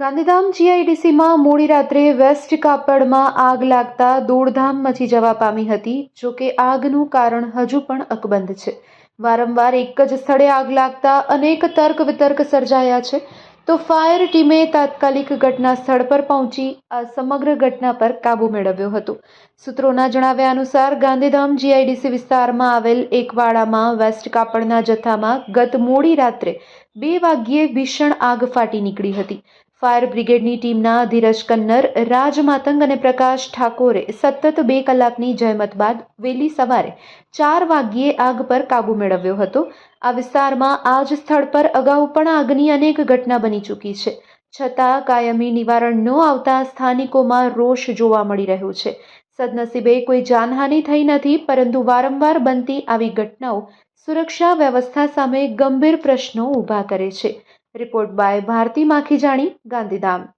ગાંધીધામ જીઆઈડીસીમાં મોડી રાત્રે વેસ્ટ કાપડમાં આગ લાગતા દોડધામ મચી જવા પામી હતી, જો કે આગનું કારણ હજુ પણ અકબંધ છે. વારંવાર એક જ સ્થળે આગ લાગતા અનેક તર્ક વિતર્ક સર્જાયા છે. તો ફાયર ટીમે તાત્કાલિક ઘટના સ્થળ પર પહોંચી આ સમગ્ર ઘટના પર કાબૂ મેળવ્યો હતો. સૂત્રોના જણાવ્યા અનુસાર, ગાંધીધામ જીઆઈડીસી વિસ્તારમાં આવેલ એક વાડામાં વેસ્ટ કાપડના જથ્થામાં ગત મોડી રાત્રે બે વાગ્યે ભીષણ આગ ફાટી નીકળી હતી. ફાયર બ્રિગેડની ટીમના ધીરજ કન્નર, રાજ માતંગ અને પ્રકાશ ઠાકોરે સતત બે કલાકની જહેમત બાદ વહેલી સવારે ચાર વાગ્યે આગ પર કાબૂ મેળવ્યો હતો. આ વિસ્તારમાં આ જ સ્થળ પર અગાઉ પણ આગની અનેક ઘટના બની ચૂકી છે. છતાં કાયમી નિવારણ ન આવતા સ્થાનિકોમાં રોષ જોવા મળી રહ્યો છે. સદનસીબે કોઈ જાનહાનિ થઈ નથી, પરંતુ વારંવાર બનતી આવી ઘટનાઓ સુરક્ષા વ્યવસ્થા સામે ગંભીર પ્રશ્નો ઊભા કરે છે. Report by Bharati Makhijani Gandhidham